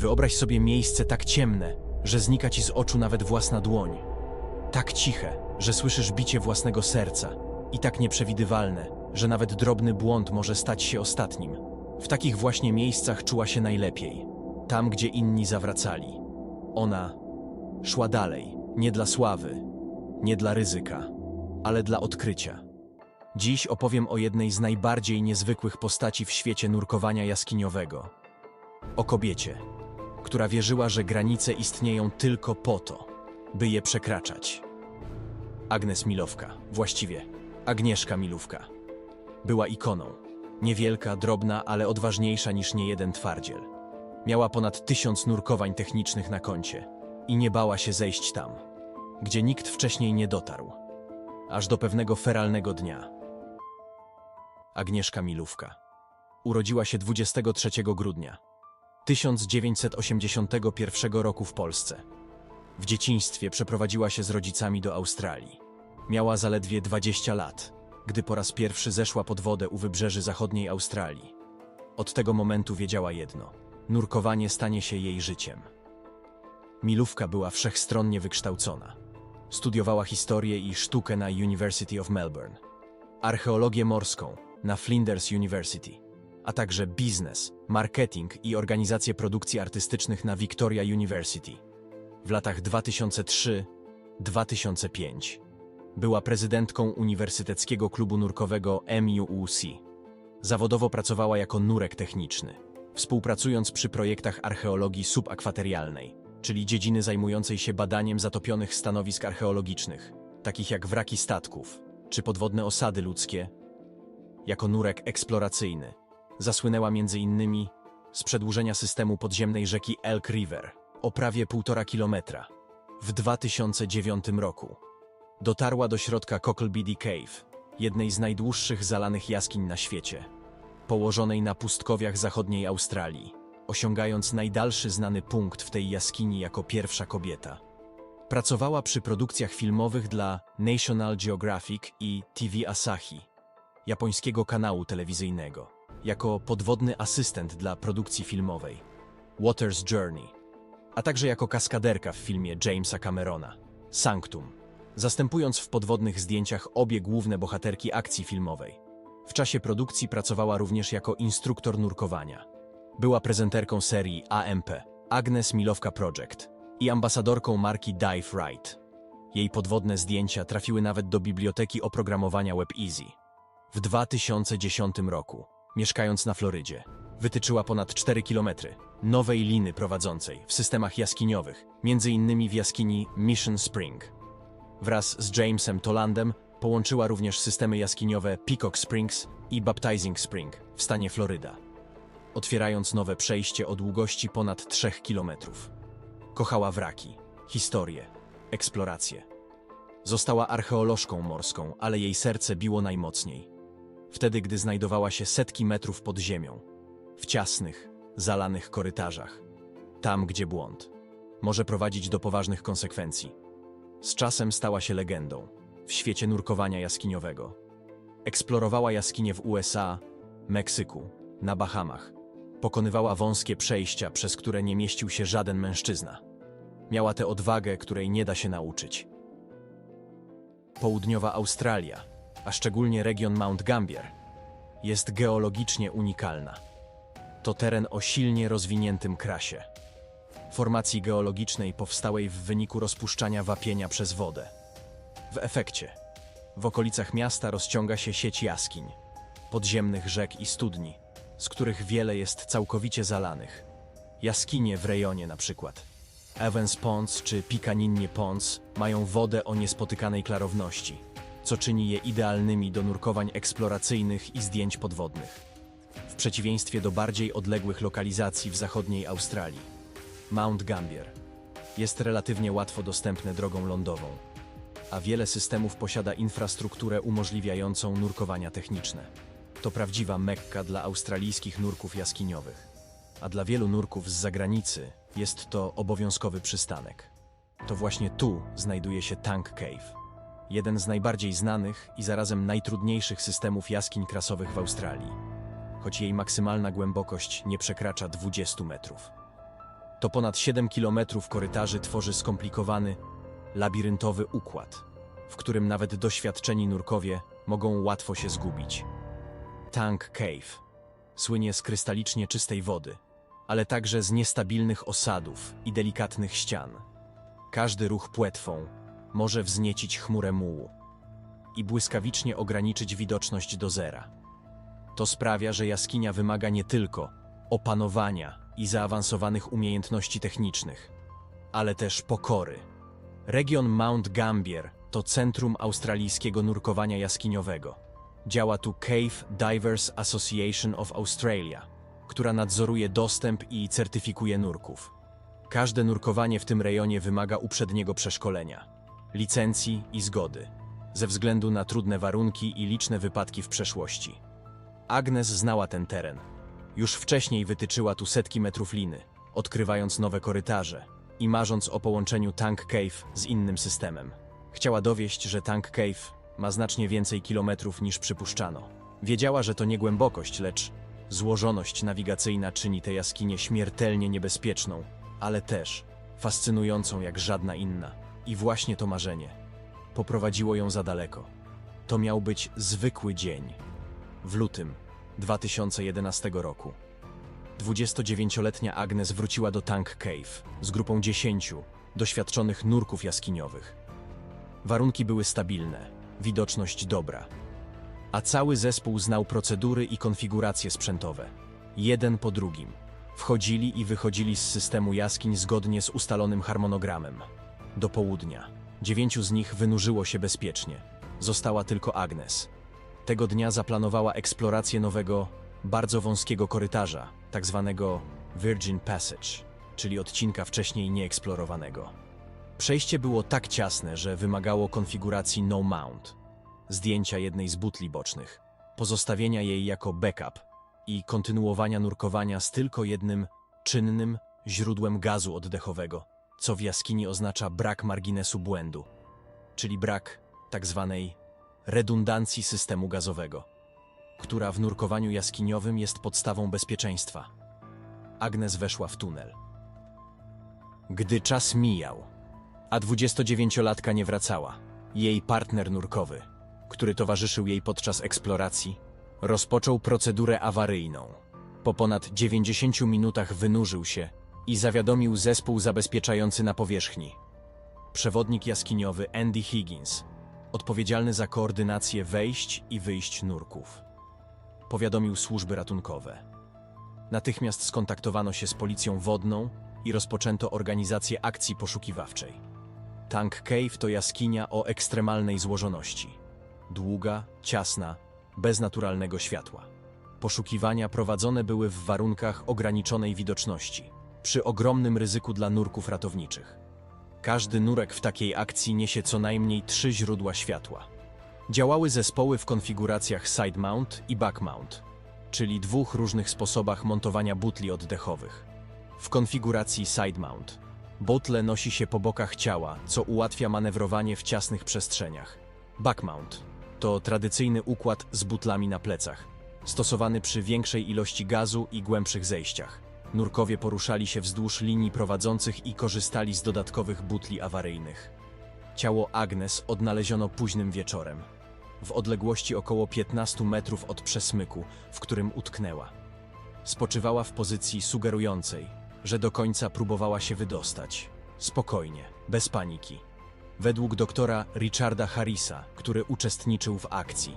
Wyobraź sobie miejsce tak ciemne, że znika ci z oczu nawet własna dłoń. Tak ciche, że słyszysz bicie własnego serca. I tak nieprzewidywalne, że nawet drobny błąd może stać się ostatnim. W takich właśnie miejscach czuła się najlepiej. Tam, gdzie inni zawracali. Ona szła dalej, nie dla sławy, nie dla ryzyka, ale dla odkrycia. Dziś opowiem o jednej z najbardziej niezwykłych postaci w świecie nurkowania jaskiniowego. O kobiecie, która wierzyła, że granice istnieją tylko po to, by je przekraczać. Agnes Milówka, właściwie Agnieszka Milówka. Była ikoną. Niewielka, drobna, ale odważniejsza niż niejeden twardziel. Miała ponad tysiąc nurkowań technicznych na koncie i nie bała się zejść tam, gdzie nikt wcześniej nie dotarł. Aż do pewnego feralnego dnia. Agnieszka Milówka. Urodziła się 23 grudnia 1981 roku w Polsce. W dzieciństwie przeprowadziła się z rodzicami do Australii. Miała zaledwie 20 lat, gdy po raz pierwszy zeszła pod wodę u wybrzeży zachodniej Australii. Od tego momentu wiedziała jedno: nurkowanie stanie się jej życiem. Milówka była wszechstronnie wykształcona. Studiowała historię i sztukę na University of Melbourne, archeologię morską na Flinders University, a także biznes, marketing i organizację produkcji artystycznych na Victoria University. W latach 2003-2005 była prezydentką Uniwersyteckiego Klubu Nurkowego MUUC. Zawodowo pracowała jako nurek techniczny, współpracując przy projektach archeologii subakwaterialnej, czyli dziedziny zajmującej się badaniem zatopionych stanowisk archeologicznych, takich jak wraki statków czy podwodne osady ludzkie. Jako nurek eksploracyjny zasłynęła m.in. z przedłużenia systemu podziemnej rzeki Elk River o prawie 1,5 kilometra w 2009 roku. Dotarła do środka Cocklebiddy Cave, jednej z najdłuższych zalanych jaskiń na świecie, położonej na pustkowiach zachodniej Australii, osiągając najdalszy znany punkt w tej jaskini jako pierwsza kobieta. Pracowała przy produkcjach filmowych dla National Geographic i TV Asahi, japońskiego kanału telewizyjnego, jako podwodny asystent dla produkcji filmowej Water's Journey, a także jako kaskaderka w filmie Jamesa Camerona Sanctum zastępując w podwodnych zdjęciach obie główne bohaterki akcji filmowej. W czasie produkcji pracowała również jako instruktor nurkowania. Była prezenterką serii AMP Agnes Milowka Project i ambasadorką marki Dive Right. Jej podwodne zdjęcia trafiły nawet do biblioteki oprogramowania WebEasy. W 2010 roku, mieszkając na Florydzie, wytyczyła ponad 4 km nowej liny prowadzącej w systemach jaskiniowych, między innymi w jaskini Mission Spring. Wraz z Jamesem Tolandem połączyła również systemy jaskiniowe Peacock Springs i Baptizing Spring w stanie Floryda, otwierając nowe przejście o długości ponad 3 kilometrów. Kochała wraki, historię, eksplorację. Została archeolożką morską, ale jej serce biło najmocniej. Wtedy, gdy znajdowała się setki metrów pod ziemią, w ciasnych, zalanych korytarzach, tam, gdzie błąd może prowadzić do poważnych konsekwencji. Z czasem stała się legendą w świecie nurkowania jaskiniowego. Eksplorowała jaskinie w USA, Meksyku, na Bahamach. Pokonywała wąskie przejścia, przez które nie mieścił się żaden mężczyzna. Miała tę odwagę, której nie da się nauczyć. Południowa Australia, a szczególnie region Mount Gambier, jest geologicznie unikalna. To teren o silnie rozwiniętym krasie formacji geologicznej powstałej w wyniku rozpuszczania wapienia przez wodę. W efekcie w okolicach miasta rozciąga się sieć jaskiń, podziemnych rzek i studni, z których wiele jest całkowicie zalanych. Jaskinie w rejonie na przykład Evans Ponds czy Picaninnie Ponds mają wodę o niespotykanej klarowności, co czyni je idealnymi do nurkowań eksploracyjnych i zdjęć podwodnych. W przeciwieństwie do bardziej odległych lokalizacji w zachodniej Australii. Mount Gambier jest relatywnie łatwo dostępne drogą lądową, a wiele systemów posiada infrastrukturę umożliwiającą nurkowania techniczne. To prawdziwa mekka dla australijskich nurków jaskiniowych, a dla wielu nurków z zagranicy jest to obowiązkowy przystanek. To właśnie tu znajduje się Tank Cave, jeden z najbardziej znanych i zarazem najtrudniejszych systemów jaskiń krasowych w Australii, choć jej maksymalna głębokość nie przekracza 20 metrów. To ponad 7 kilometrów korytarzy tworzy skomplikowany, labiryntowy układ, w którym nawet doświadczeni nurkowie mogą łatwo się zgubić. Tank Cave słynie z krystalicznie czystej wody, ale także z niestabilnych osadów i delikatnych ścian. Każdy ruch płetwą może wzniecić chmurę mułu i błyskawicznie ograniczyć widoczność do zera. To sprawia, że jaskinia wymaga nie tylko opanowania i zaawansowanych umiejętności technicznych, ale też pokory. Region Mount Gambier to centrum australijskiego nurkowania jaskiniowego. Działa tu Cave Divers Association of Australia, która nadzoruje dostęp i certyfikuje nurków. Każde nurkowanie w tym rejonie wymaga uprzedniego przeszkolenia, licencji i zgody, ze względu na trudne warunki i liczne wypadki w przeszłości. Agnes znała ten teren. Już wcześniej wytyczyła tu setki metrów liny, odkrywając nowe korytarze i marząc o połączeniu Tank Cave z innym systemem. Chciała dowieść, że Tank Cave ma znacznie więcej kilometrów niż przypuszczano. Wiedziała, że to nie głębokość, lecz złożoność nawigacyjna czyni tę jaskinię śmiertelnie niebezpieczną, ale też fascynującą jak żadna inna. I właśnie to marzenie poprowadziło ją za daleko. To miał być zwykły dzień. W lutym 2011 roku 29-letnia Agnes wróciła do Tank Cave z grupą 10 doświadczonych nurków jaskiniowych. Warunki były stabilne, widoczność dobra, a cały zespół znał procedury i konfiguracje sprzętowe. Jeden po drugim. Wchodzili i wychodzili z systemu jaskiń zgodnie z ustalonym harmonogramem. Do południa. Dziewięciu z nich wynurzyło się bezpiecznie. Została tylko Agnes. Tego dnia zaplanowała eksplorację nowego, bardzo wąskiego korytarza, tak zwanego Virgin Passage, czyli odcinka wcześniej nieeksplorowanego. Przejście było tak ciasne, że wymagało konfiguracji no mount, zdjęcia jednej z butli bocznych, pozostawienia jej jako backup i kontynuowania nurkowania z tylko jednym czynnym źródłem gazu oddechowego, co w jaskini oznacza brak marginesu błędu, czyli brak tak zwanej redundancji systemu gazowego, która w nurkowaniu jaskiniowym jest podstawą bezpieczeństwa. Agnes weszła w tunel. Gdy czas mijał, a 29-latka nie wracała, jej partner nurkowy, który towarzyszył jej podczas eksploracji, rozpoczął procedurę awaryjną. Po ponad 90 minutach wynurzył się i zawiadomił zespół zabezpieczający na powierzchni. Przewodnik jaskiniowy Andy Higgins, odpowiedzialny za koordynację wejść i wyjść nurków. Powiadomił służby ratunkowe. Natychmiast skontaktowano się z policją wodną i rozpoczęto organizację akcji poszukiwawczej. Tank Cave to jaskinia o ekstremalnej złożoności. Długa, ciasna, bez naturalnego światła. Poszukiwania prowadzone były w warunkach ograniczonej widoczności, przy ogromnym ryzyku dla nurków ratowniczych. Każdy nurek w takiej akcji niesie co najmniej trzy źródła światła. Działały zespoły w konfiguracjach side mount i back mount, czyli dwóch różnych sposobach montowania butli oddechowych. W konfiguracji side mount butle nosi się po bokach ciała, co ułatwia manewrowanie w ciasnych przestrzeniach. Back mount to tradycyjny układ z butlami na plecach, stosowany przy większej ilości gazu i głębszych zejściach. Nurkowie poruszali się wzdłuż linii prowadzących i korzystali z dodatkowych butli awaryjnych. Ciało Agnes odnaleziono późnym wieczorem, w odległości około 15 metrów od przesmyku, w którym utknęła. Spoczywała w pozycji sugerującej, że do końca próbowała się wydostać. Spokojnie, bez paniki. Według doktora Richarda Harrisa, który uczestniczył w akcji.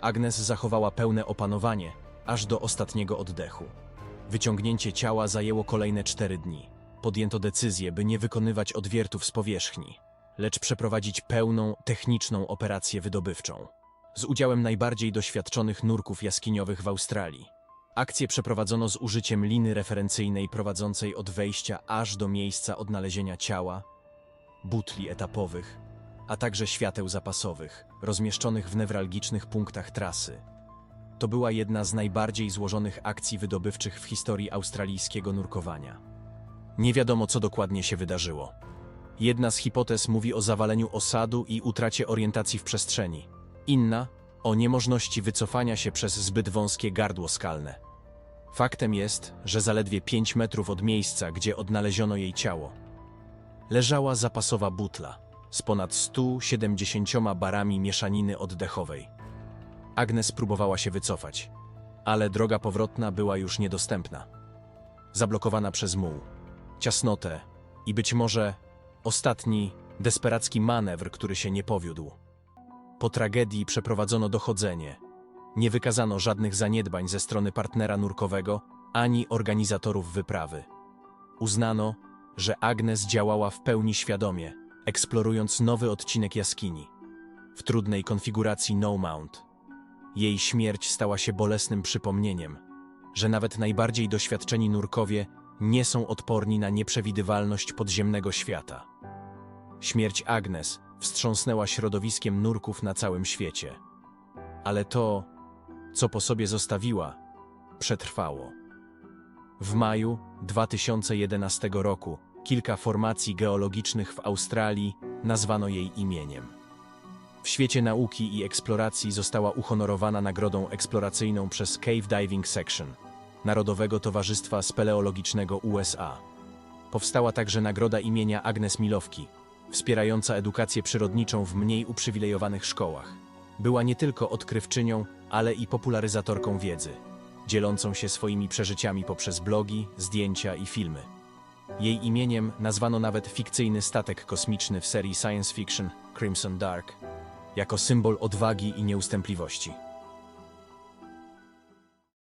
Agnes zachowała pełne opanowanie, aż do ostatniego oddechu. Wyciągnięcie ciała zajęło kolejne cztery dni. Podjęto decyzję, by nie wykonywać odwiertów z powierzchni, lecz przeprowadzić pełną, techniczną operację wydobywczą. Z udziałem najbardziej doświadczonych nurków jaskiniowych w Australii. Akcję przeprowadzono z użyciem liny referencyjnej prowadzącej od wejścia aż do miejsca odnalezienia ciała, butli etapowych, a także świateł zapasowych, rozmieszczonych w newralgicznych punktach trasy. To była jedna z najbardziej złożonych akcji wydobywczych w historii australijskiego nurkowania. Nie wiadomo, co dokładnie się wydarzyło. Jedna z hipotez mówi o zawaleniu osadu i utracie orientacji w przestrzeni. Inna o niemożności wycofania się przez zbyt wąskie gardło skalne. Faktem jest, że zaledwie 5 metrów od miejsca, gdzie odnaleziono jej ciało, leżała zapasowa butla z ponad 170 barami mieszaniny oddechowej. Agnes próbowała się wycofać, ale droga powrotna była już niedostępna. Zablokowana przez muł, ciasnotę i być może ostatni, desperacki manewr, który się nie powiódł. Po tragedii przeprowadzono dochodzenie. Nie wykazano żadnych zaniedbań ze strony partnera nurkowego ani organizatorów wyprawy. Uznano, że Agnes działała w pełni świadomie, eksplorując nowy odcinek jaskini, w trudnej konfiguracji no mount. Jej śmierć stała się bolesnym przypomnieniem, że nawet najbardziej doświadczeni nurkowie nie są odporni na nieprzewidywalność podziemnego świata. Śmierć Agnes wstrząsnęła środowiskiem nurków na całym świecie. Ale to, co po sobie zostawiła, przetrwało. W maju 2011 roku kilka formacji geologicznych w Australii nazwano jej imieniem. W świecie nauki i eksploracji została uhonorowana nagrodą eksploracyjną przez Cave Diving Section Narodowego Towarzystwa Speleologicznego USA. Powstała także nagroda imienia Agnes Milowki, wspierająca edukację przyrodniczą w mniej uprzywilejowanych szkołach. Była nie tylko odkrywczynią, ale i popularyzatorką wiedzy, dzielącą się swoimi przeżyciami poprzez blogi, zdjęcia i filmy. Jej imieniem nazwano nawet fikcyjny statek kosmiczny w serii science fiction Crimson Dark, jako symbol odwagi i nieustępliwości.